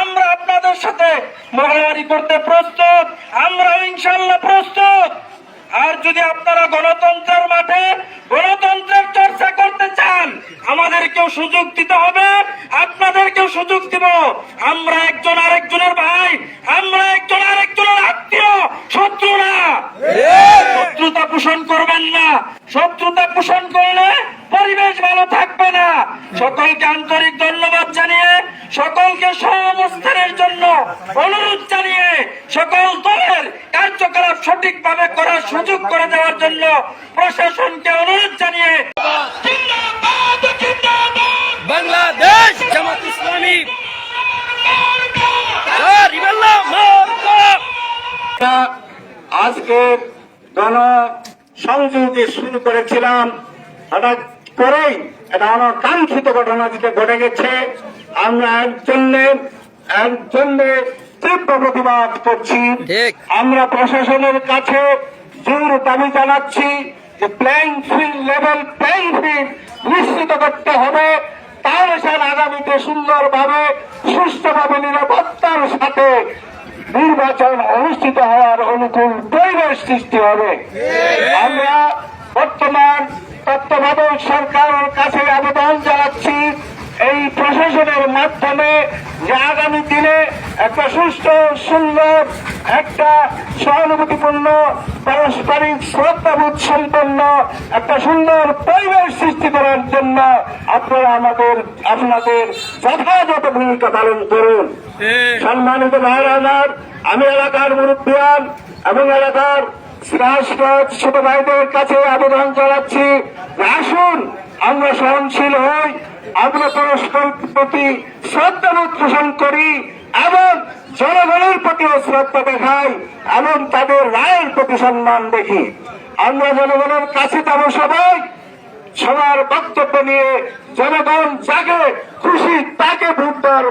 আমরা আপনাদের সাথে মড়ামারি করতে প্রস্তুত আমরা ইনশাল্লাহ প্রস্তুত। আর যদি আপনারা গণতন্ত্রের মাঠে গণতন্ত্রের চর্চা করতে চান, আমাদেরকেও সুযোগ দিতে হবে, আপনাদেরকেও সুযোগ দিব। আমরা একজন আরেকজনের ভাই, আমরা একজন আরেকজনের আত্মীয় শত্রু না শত্রুতা পোষণ করবেন না। শত্রুতা পোষণ করলে পরিবেশ ভালো থাকবে না। সকলকে আন্তরিক ধন্যবাদ জানিয়ে, সকলকে সহাবস্থানের জন্য অনুরোধ জানিয়ে সকল দলের সঠিকভাবে করার সুযোগ করে দেওয়ার জন্য প্রশাসনকে অনুরোধ জানিয়ে বাংলাদেশ জামাত ইসলামী। আজকে গণ সংযুক্তি শুরু করেছিলাম। হঠাৎ করেই এটা অনাকাঙ্ক্ষিত ঘটনা যেটা ঘটে গেছে। আমরা এর জন্য তীব্র প্রতিবাদ করছি। আমরা প্রশাসনের কাছে জোর দাবি জানাচ্ছি যে playing field level playing field নিশ্চিত করতে হবে। তাহলে স্যার আগামীতে সুন্দরভাবে সুস্থভাবে নিরাপত্তার সাথে নির্বাচন অনুষ্ঠিত হওয়ার অনুকূল পরিবেশ সৃষ্টি হবে। আমরা বর্তমান তত্ত্বাবধায়ক সরকারের কাছে আবেদন জানাচ্ছি এই প্রশাসনের মাধ্যমে যে আগামী দিনে একটা সুস্থ সুন্দর একটা সহানুভূতিপূর্ণ পারস্পরিক শ্রদ্ধাবোধ সম্পন্ন একটা সুন্দর পরিবেশ সৃষ্টি করার জন্য আপনারা আমাদের আপনাদের যথাযথ ভূমিকা পালন করুন। সম্মানিত ভাইরানার আমি এলাকার মুরব্বিয়ান এবং এলাকার রাজপথ ছোট ভাইদের কাছে আবেদন জানাচ্ছি। আসুন, আমরা সহনশীল হই। আমরা পরস্পর প্রতি শ্রদ্ধাবোধ পোষণ করি এবং জনগণের প্রতিও শ্রদ্ধা দেখাই এবং তাদের রায়ের প্রতি সম্মান দেখি। আমরা জনগণের কাছে যাব সবাই। সবার বক্তব্য নিয়ে জনগণ যাকে খুশি, তাকে ভোট দেওয়ার